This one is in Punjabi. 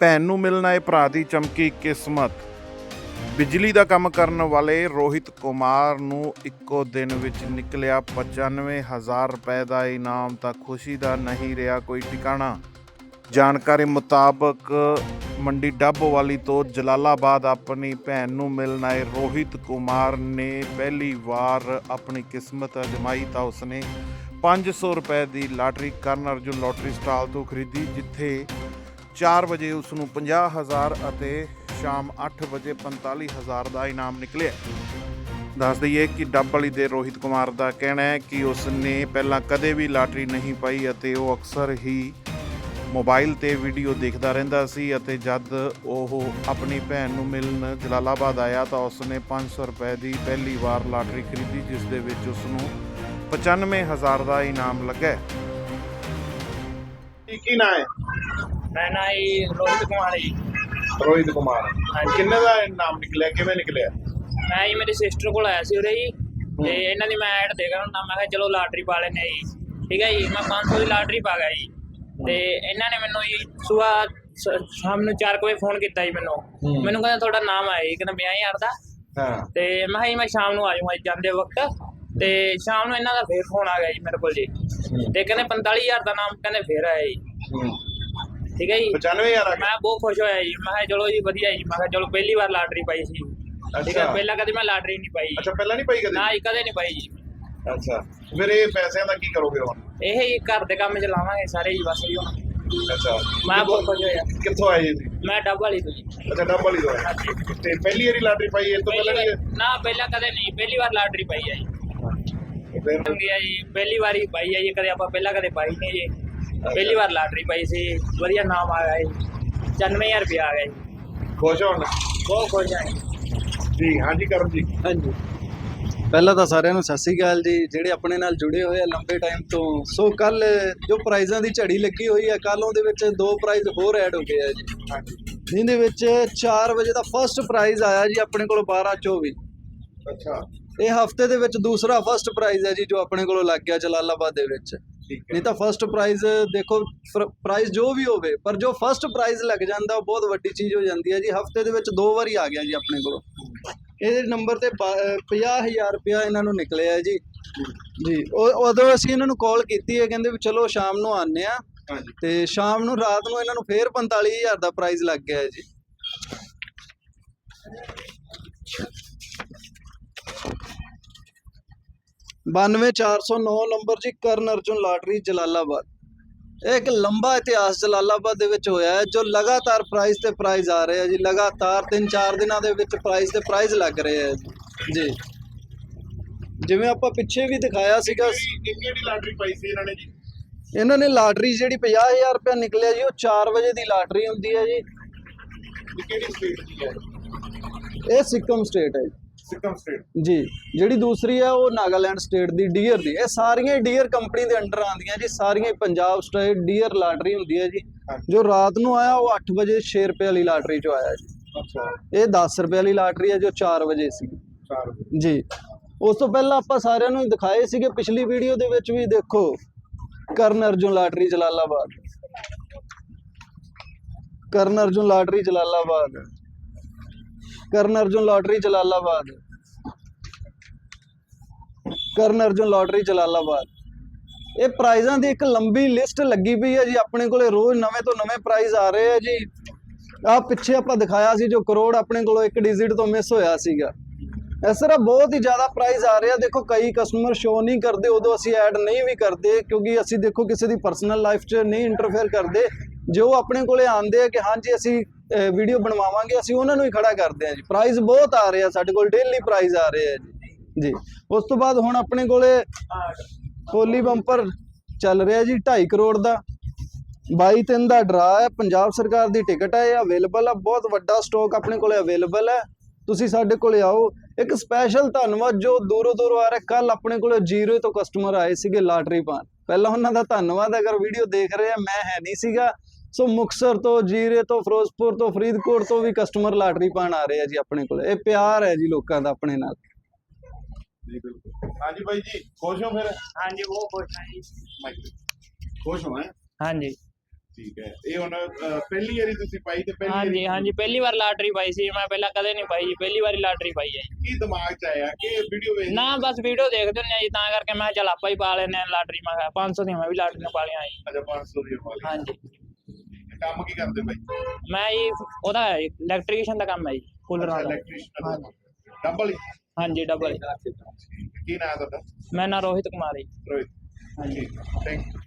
ਭੈਣ ਨੂੰ ਮਿਲਣ ਆਏ ਭਰਾ ਦੀ ਚਮਕੀ, ਕਿਸਮਤ। ਬਿਜਲੀ ਦਾ ਕੰਮ ਕਰਨ ਵਾਲੇ ਰੋਹਿਤ ਕੁਮਾਰ ਨੂੰ ਇੱਕੋ ਦਿਨ ਵਿੱਚ ਨਿਕਲਿਆ 95000 ਰੁਪਏ ਦਾ ਇਨਾਮ ਤਾਂ ਖੁਸ਼ੀ ਦਾ ਨਹੀਂ ਰਿਹਾ ਕੋਈ ਟਿਕਾਣਾ। ਜਾਣਕਾਰੀ ਮੁਤਾਬਕ ਮੰਡੀ ਡੱਬਵਾਲੀ ਤੋਂ ਜਲਾਲਾਬਾਦ ਆਪਣੀ ਭੈਣ ਨੂੰ ਮਿਲਣ ਆਏ ਰੋਹਿਤ ਕੁਮਾਰ ਨੇ ਪਹਿਲੀ ਵਾਰ ਆਪਣੀ ਕਿਸਮਤ ਅਜਮਾਈ ਤਾਂ ਉਸਨੇ 500 ਰੁਪਏ ਦੀ ਲਾਟਰੀ ਕਰਨ ਅਰਜੁਨ ਲੋਟਰੀ ਸਟਾਲ ਤੋਂ ਖਰੀਦੀ, ਜਿੱਥੇ 4 ਵਜੇ ਉਸ ਨੂੰ 50000 ਅਤੇ ਸ਼ਾਮ 8 ਵਜੇ 45000 ਦਾ ਇਨਾਮ ਨਿਕਲਿਆ। ਦੱਸ ਦਈਏ ਕਿ ਡੱਬਲੀ ਦੇ ਰੋਹਿਤ ਕੁਮਾਰ ਦਾ ਕਹਿਣਾ ਹੈ ਕਿ ਉਸ ਨੇ ਪਹਿਲਾਂ ਕਦੇ ਵੀ ਲਾਟਰੀ ਨਹੀਂ ਪਾਈ ਅਤੇ ਉਹ ਅਕਸਰ ਹੀ ਮੋਬਾਈਲ ਤੇ ਵੀਡੀਓ ਦੇਖਦਾ ਰਹਿੰਦਾ ਸੀ ਅਤੇ ਜਦ ਉਹ ਆਪਣੀ ਭੈਣ ਨੂੰ ਮਿਲਣ ਜਲਾਲਾਬਾਦ ਆਇਆ ਤਾਂ ਉਸ ਨੇ 500 ਰੁਪਏ ਦੀ ਪਹਿਲੀ ਵਾਰ ਲਾਟਰੀ ਖਰੀਦੀ, ਜਿਸ ਦੇ ਵਿੱਚ ਉਸ ਨੂੰ 95000 ਦਾ ਇਨਾਮ ਲੱਗਾ ਕੀ ਕੀ ਨਾ ਹੈ? ਮੈਂ ਨਾ ਰੋਹਿਤ ਕੁਮਾਰ ਜੀ। ਰੋਹਿਤ ਕੁਮਾਰ। ਹਾਂਜੀ। ਕਿੰਨੇ ਦਾ ਇਨਾਮ ਨਿਕਲਿਆ? ਕਿਵੇਂ ਨਿਕਲਿਆ? ਮੈਂ ਜੀ ਮੇਰੀ ਸਿਸਟਰ ਕੋਲ ਆਇਆ ਸੀ ਉਰੇ ਜੀ। ਤੇ ਇਹਨਾਂ ਦੀ ਮੈਂ ਐਡ ਦੇਖਿਆ ਹੁੰਦਾ ਮੈਂ ਕਿਹਾ ਚਲੋ ਲਾਟਰੀ ਪਾ ਲੈਨੇ ਜੀ। ਠੀਕ ਹੈ ਜੀ ਮੈਂ 500 ਦੀ ਲਾਟਰੀ ਪਾ ਗਿਆ ਜੀ। ਤੇ ਇਹਨਾਂ ਨੇ ਮੈਨੂੰ ਜੀ ਸਵੇਰ ਸ਼ਾਮ ਨੂੰ 4 ਵਜੇ ਫੋਨ ਕੀਤਾ ਜੀ ਮੈਨੂੰ। ਮੈਨੂੰ ਕਹਿੰਦਾ ਤੁਹਾਡਾ ਨਾਮ ਆਇਆ ਜੀ ਕਹਿੰਦਾ 50000 ਦਾ। ਹਾਂ। ਤੇ ਮੈਂ ਕਿਹਾ ਜੀ ਮੈਂ ਸ਼ਾਮ ਨੂੰ ਆ ਜਾਊਂਗਾ ਜੀ ਜਾਂਦੇ ਵਕਤ। ਤੇ ਸ਼ਾਮ ਨੂੰ ਇਹਨਾਂ ਦਾ ਫੇਰ ਫੋਨ ਆ ਗਿਆ ਜੀ ਮੇਰੇ ਕੋਲ ਜੀ। ਤੇ ਕਹਿੰਦੇ 45000 ਦਾ ਨਾਮ ਕਹਿੰਦੇ ਫੇਰ ਆਇਆ ਜੀ। ਠੀਕ ਹੈ ਜੀ? 95000 ਆ ਮੈਂ ਬਹੁਤ ਖੁਸ਼ ਹੋਇਆ ਜੀ। ਮੈਂ ਕਿਹਾ ਚਲੋ ਜੀ ਵਧੀਆ ਜੀ। ਮੈਂ ਕਿਹਾ ਚਲੋ ਪਹਿਲੀ ਵਾਰ ਲਾਟਰੀ ਪਾਈ ਸੀ। ਠੀਕ ਹੈ ਅੱਛਾ। ਪਹਿਲਾਂ ਕਦੇ ਮੈਂ ਲਾਟਰੀ ਨਹੀਂ ਪਾਈ ਅੱਛਾ ਪਹਿਲਾਂ ਨਹੀਂ ਪਾਈ ਕਦੇ? ਨਾ ਜੀ ਕਦੇ ਨਹੀਂ ਪਾਈ ਜੀ। ਅੱਛਾ। ਫਿਰ ਇਹ ਪੈਸਿਆਂ ਦਾ ਕੀ ਕਰੋਗੇ ਹੁਣ? ਇਹ ਹੀ ਘਰ ਦੇ ਕੰਮ ਚ ਲਾਵਾਂਗੇ ਸਾਰੇ ਜੀ ਬਸ ਜੀ ਹੁਣ। ਅੱਛਾ। ਮੈਂ ਬਹੁਤ ਖੁਸ਼ ਹੋਇਆ। ਕਿੱਥੋਂ ਆਏ ਜੀ ਮੈਂ ਡੱਬ ਵਾਲੀ ਤੋਂ ਜੀ। ਅੱਛਾ ਡੱਬ ਵਾਲੀ ਤੋਂ ਆਏ। ਤੇ ਪਹਿਲੀ ਵਾਰੀ ਲਾਟਰੀ ਪਾਈ ਇਸ ਤੋਂ ਪਹਿਲੀ ਪਹਿਲਾਂ ਵਾਰ ਨਹੀਂ ਨਾ ਪਹਿਲਾਂ ਕਦੇ ਨਹੀਂ। ਪਹਿਲੀ ਵਾਰ ਲਾਟਰੀ ਪਾਈ ਹੈ ਜੀ। ਫਿਰ? ਆ ਜੀ। ਪਹਿਲੀ ਵਾਰੀ ਪਾਈ ਹੈ ਜੀ। ਕਦੇ ਆਪਾਂ ਪਹਿਲਾਂ ਕਦੇ ਪਾਈ ਨਹੀਂ ਜੀ। ਪਹਿਲੀ ਵਾਰ ਲਾਟਰੀ ਪਾਈ ਸੀ ਵਧੀਆ ਨਾਮ ਆ ਗਿਆ ਜੀ। 99000 ਰੁਪਏ ਆ ਗਿਆ ਜੀ। ਖੁਸ਼ ਹੋਣ? ਬਹੁਤ ਖੁਸ਼ ਹਾਂ ਜੀ। ਜੀ ਹਾਂਜੀ ਕਰਮ ਜੀ। ਹਾਂਜੀ। ਪਹਿਲਾਂ ਤਾਂ ਸਾਰਿਆਂ ਨੂੰ ਸਤਿ ਸ੍ਰੀ ਅਕਾਲ ਜੀ ਜਿਹੜੇ ਆਪਣੇ ਨਾਲ ਜੁੜੇ ਹੋਏ ਆ ਲੰਬੇ ਟਾਈਮ ਤੋਂ। ਸੋ ਕੱਲ ਜੋ ਪ੍ਰਾਈਜ਼ਾਂ ਦੀ ਝੜੀ ਲੱਗੀ ਹੋਈ ਹੈ ਕੱਲ ਉਹਦੇ ਵਿੱਚ ਦੋ ਪ੍ਰਾਈਜ਼ ਹੋਰ ਐਡ ਹੋ ਗਏ ਆ ਜੀ। ਹਾਂਜੀ। ਜਿਹਦੇ ਵਿੱਚ 4 ਵਜੇ ਦਾ ਫਰਸਟ ਪ੍ਰਾਈਜ਼ ਆਇਆ ਜੀ ਆਪਣੇ ਕੋਲ 1224 ਅੱਛਾ। ਇਹ ਹਫ਼ਤੇ ਦੇ ਵਿੱਚ ਦੂਸਰਾ ਫਰਸਟ ਪ੍ਰਾਈਜ਼ ਹੈ ਜੀ ਜੋ ਆਪਣੇ ਕੋਲੋਂ ਲੱਗ ਗਿਆ ਜਲਾਲਾਬਾਦ ਦੇ ਵਿੱਚ। ਨਹੀਂ ਤਾਂ ਫਰਸਟ ਪ੍ਰਾਈਜ਼ ਦੇਖੋ ਪ੍ਰਾਈਜ਼ ਜੋ ਵੀ ਹੋਵੇ ਪਰ ਜੋ ਫਰਸਟ ਪ੍ਰਾਈਜ਼ ਲੱਗ ਜਾਂਦਾ ਉਹ ਬਹੁਤ ਵੱਡੀ ਚੀਜ਼ ਹੋ ਜਾਂਦੀ ਹੈ ਜੀ। ਹਫ਼ਤੇ ਦੇ ਵਿੱਚ ਦੋ ਵਾਰੀ ਆ ਗਿਆ ਜੀ ਆਪਣੇ ਕੋਲੋਂ। ਇਹਦੇ ਨੰਬਰ ਤੇ 50000 ਰੁਪਇਆ ਇਹਨਾਂ ਨੂੰ ਨਿਕਲਿਆ ਜੀ। ਜੀ ਉਹ ਉਦੋਂ ਅਸੀਂ ਇਹਨਾਂ ਨੂੰ ਕਾਲ ਕੀਤੀ ਹੈ ਕਹਿੰਦੇ ਵੀ ਚਲੋ ਸ਼ਾਮ ਨੂੰ ਆਉਂਦੇ ਆ ਤੇ ਸ਼ਾਮ ਨੂੰ ਰਾਤ ਨੂੰ ਇਹਨਾਂ ਨੂੰ ਫੇਰ 45000 ਦਾ ਪ੍ਰਾਈਜ਼ ਲੱਗ ਗਿਆ ਜੀ। ਬਾਨਵੇਂ ਚਾਰ ਸੌ ਨੌ ਨੰਬਰ ਜੀ ਕਰਨ ਅਰਜੁਨ ਲਾਟਰੀ ਜਲਾਲਾਬਾਦ। ਇੱਕ ਲੰਬਾ ਇਤਿਹਾਸ ਜਲਾਲਾਬਾਦ ਦੇ ਵਿੱਚ ਹੋਇਆ ਹੈ ਜੋ ਲਗਾਤਾਰ ਪ੍ਰਾਈਜ਼ ਤੇ ਪ੍ਰਾਈਜ਼ ਆ ਰਹੇ ਆ ਜੀ। ਲਗਾਤਾਰ 3-4 ਦਿਨਾਂ ਦੇ ਵਿੱਚ ਪ੍ਰਾਈਜ਼ ਤੇ ਪ੍ਰਾਈਜ਼ ਲੱਗ ਰਹੇ ਆ ਜੀ। ਜਿਵੇਂ ਆਪਾਂ ਪਿੱਛੇ ਵੀ ਦਿਖਾਇਆ ਸੀਗਾ ਕਿਹੜੀ ਲਾਟਰੀ ਪਾਈ ਸੀ ਇਹਨਾਂ ਨੇ ਜੀ? ਇਹਨਾਂ ਨੇ ਲਾਟਰੀ ਜਿਹੜੀ 50000 ਰੁਪਏ ਨਿਕਲਿਆ ਜੀ ਉਹ 4 ਵਜੇ ਦੀ ਲਾਟਰੀ ਹੁੰਦੀ ਹੈ ਜੀ। ਇਹ ਕਿਹੜੀ ਸਟੇਟ ਦੀ ਹੈ? ਇਹ ਸਿੱਕਮ ਸਟੇਟ ਹੈ ਜੀ। ਸਿੱਕਮ ਸਟੇਟ। ਜੀ ਜਿਹੜੀ ਦੂਸਰੀ ਹੈ ਉਹ ਨਾਗਾਲੈਂਡ ਸਟੇਟ ਦੀ ਡੀਅਰ ਦੀ। ਇਹ ਸਾਰੀਆਂ ਡੀਅਰ ਕੰਪਨੀ ਦੇ ਅੰਡਰ ਆਉਂਦੀਆਂ ਜੀ ਸਾਰੀਆਂ ਪੰਜਾਬ ਸਟੇਟ ਡੀਅਰ ਲਾਟਰੀ ਹੁੰਦੀ ਹੈ ਜੀ। ਜੋ ਰਾਤ ਨੂੰ ਆਇਆ ਉਹ 8 ਵਜੇ 6 ਰੁਪਏ ਵਾਲੀ ਲਾਟਰੀ ਚੋਂ ਆਇਆ ਜੀ। ਅੱਛਾ। ਇਹ 10 ਰੁਪਏ ਵਾਲੀ ਲਾਟਰੀ ਹੈ ਜੋ 4 ਵਜੇ ਸੀ। ਜੀ। ਉਸ ਤੋਂ ਪਹਿਲਾਂ ਆਪਾਂ ਸਾਰਿਆਂ ਨੂੰ ਦਿਖਾਏ ਸੀਗੇ ਪਿਛਲੀ ਵੀਡੀਓ ਦੇ ਵਿੱਚ ਵੀ ਦੇਖੋ ਕਰਨ ਅਰਜੁਨ ਲਾਟਰੀ ਜਲਾਲਾਬਾਦ। ਕਰਨ ਅਰਜੁਨ ਲਾਟਰੀ ਜਲਾਲਾਬਾਦ। ਕਰਨ ਅਰਜੁਨ ਲਾਟਰੀ ਜਲਾਲਾਬਾਦ। ਕਰਨ ਅਰਜੁਨ ਲਾਟਰੀ ਜਲਾਲਾਬਾਦ। ਇਹ ਪ੍ਰਾਈਜ਼ਾਂ ਦੀ ਇੱਕ ਲੰਬੀ ਲਿਸਟ ਲੱਗੀ ਪਈ ਹੈ ਜੀ, ਆਪਣੇ ਕੋਲੇ ਰੋਜ਼ ਨਵੇਂ ਤੋਂ ਨਵੇਂ ਪ੍ਰਾਈਜ਼ ਆ ਰਹੇ ਆ ਜੀ। ਆ ਪਿੱਛੇ ਆਪਾਂ ਦਿਖਾਇਆ ਸੀ ਜੋ ਕਰੋੜ ਆਪਣੇ ਕੋਲੋਂ ਇੱਕ ਡਿਜਿਟ ਤੋਂ ਮਿਸ ਹੋਇਆ ਸੀਗਾ। ਇਸ ਤਰ੍ਹਾਂ ਬਹੁਤ ਹੀ ਜ਼ਿਆਦਾ ਪ੍ਰਾਈਜ਼ ਆ ਰਿਹਾ ਦੇਖੋ, ਕਈ ਕਸਟਮਰ ਸ਼ੋ ਨਹੀਂ ਕਰਦੇ, ਉਦੋਂ ਅਸੀਂ ਐਡ ਨਹੀਂ ਵੀ ਕਰਦੇ, ਕਿਉਂਕਿ ਅਸੀਂ ਦੇਖੋ, ਕਿਸੇ ਦੀ ਪਰਸਨਲ ਲਾਈਫ 'ਚ ਨਹੀਂ ਇੰਟਰਫੇਅਰ ਕਰਦੇ। ਜੋ ਆਪਣੇ ਕੋਲੇ ਆਉਂਦੇ ਆ ਕਿ ਹਾਂਜੀ, ਅਸੀਂ ਵੀਡੀਓ ਬਣਵਾਵਾਂਗੇ, ਅਸੀਂ ਉਹਨਾਂ ਨੂੰ ਹੀ ਖੜਾ ਕਰਦੇ ਆ ਜੀ। ਪ੍ਰਾਈਸ ਬਹੁਤ ਆ ਰਹੇ, ਸਾਡੇ ਕੋਲ ਡੇਲੀ ਪ੍ਰਾਈਸ ਆ ਰਹੇ ਆ ਜੀ। ਜੀ। ਉਸ ਤੋਂ ਬਾਅਦ ਹੁਣ ਆਪਣੇ ਕੋਲੇ ਹੋਲੀ ਬੰਪਰ ਚੱਲ ਰਿਹਾ ਜੀ 2.5 ਕਰੋੜ ਦਾ। 22 ਤਿੰਨ ਦਾ ਡਰਾ ਹੈ, ਪੰਜਾਬ ਸਰਕਾਰ ਦੀ ਟਿਕਟ ਹੈ, ਇਹ ਅਵੇਲੇਬਲ ਹੈ ਬਹੁਤ ਵੱਡਾ ਸਟਾਕ ਆਪਣੇ ਕੋਲੇ ਅਵੇਲੇਬਲ ਹੈ। ਤੁਸੀਂ ਸਾਡੇ ਕੋਲੇ ਆਓ। ਇੱਕ ਸਪੈਸ਼ਲ ਧੰਨਵਾਦ, ਜੋ ਦੂਰੋਂ ਦੂਰੋਂ ਆ ਰਹੇ ਕੱਲ ਆਪਣੇ ਕੋਲੇ ਜ਼ੀਰੋ ਤੋਂ ਕਸਟਮਰ ਆਏ ਸੀਗੇ ਲਾਟਰੀ ਪਾਣ ਪਹਿਲਾਂ ਉਹਨਾਂ ਦਾ ਧੰਨਵਾਦ, ਅਗਰ ਵੀਡੀਓ ਦੇਖ ਰਹੇ ਆ, ਮੈਂ ਹੈ ਨਹੀਂ ਸੀਗਾ। ਸੋ ਮੁਕਸਰ ਤੋਂ ਜੀਰੇ ਤੋਂ ਫਿਰੋਜ਼ਪੁਰ ਤੋਂ ਫਰੀਦਕੋਟ ਤੋਂ ਵੀ ਕਸਟਮਰ ਲਾਟਰੀ ਪਾਣ ਆ ਰਹੇ ਆ ਜੀ ਆਪਣੇ ਕੋਲੇ। ਇਹ ਪਿਆਰ ਹੈ ਜੀ ਲੋਕਾਂ ਦਾ ਆਪਣੇ ਨਾਲ। ਜੀ ਬਿਲਕੁਲ। ਹਾਂਜੀ ਬਾਈ ਜੀ ਖੁਸ਼ ਹੋ ਫਿਰ? ਹਾਂਜੀ ਬਹੁਤ ਖੁਸ਼ ਹਾਂ ਜੀ। ਖੁਸ਼ ਹੋ ਹੈ ਹਾਂਜੀ। ਠੀਕ ਹੈ। ਇਹ ਹੁਣ ਪਹਿਲੀ ਵਾਰੀ ਤੁਸੀਂ ਪਾਈ ਤੇ ਪਹਿਲੀ ਹਾਂਜੀ ਵਾਰੀ? ਹਾਂਜੀ ਪਹਿਲੀ ਵਾਰ ਲਾਟਰੀ ਪਾਈ ਸੀ। ਮੈਂ ਪਹਿਲਾਂ ਕਦੇ ਨਹੀਂ ਪਾਈ ਜੀ। ਪਹਿਲੀ ਵਾਰੀ ਲਾਟਰੀ ਪਾਈ ਹੈ। ਕੀ ਦਿਮਾਗ 'ਚ ਆਇਆ? ਕਿ ਵੀਡੀਓ ਵੇਖ ਨਾ ਬਸ ਵੀਡੀਓ ਦੇਖਦੇ ਹੁੰਦੇ ਆ ਜੀ। ਤਾਂ ਕਰਕੇ ਮੈਂ ਕਿਹਾ ਚੱਲ ਆਪਾਂ ਹੀ ਪਾ ਲੈਨੇ ਆ ਲਾਟਰੀ ਮੈਂ ਕਿਹਾ 500 ਦੀਆਂ ਮੈਂ ਵੀ ਲਾਟਰੀਆਂ ਪਾ ਲਿਆ ਜੀ। ਅਜਾ 500 ਦੀ ਹਾਂਜੀ। ਕੰਮ ਕੀ ਕਰਦੇ ਬਾਈ? ਮੈਂ ਜੀ ਉਹਦਾ ਇਲੈਕਟ੍ਰੀਸ਼ੀਅਨ ਦਾ ਕੰਮ ਹੈ ਜੀ ਕੂਲਰਾਂ ਦਾ ਇਲੈਕਟ੍ਰੀਸ਼ੀਅਨ ਹਾਂਜੀ ਡੰਬਲ ਹਾਂਜੀ ਡਬਲ ਕੀ ਨਾਮ ਹੈ ਤੁਹਾਡਾ? ਮੈਂ ਨਾ ਰੋਹਿਤ ਕੁਮਾਰ ਜੀ। ਰੋਹਿਤ। ਹਾਂਜੀ। Thank you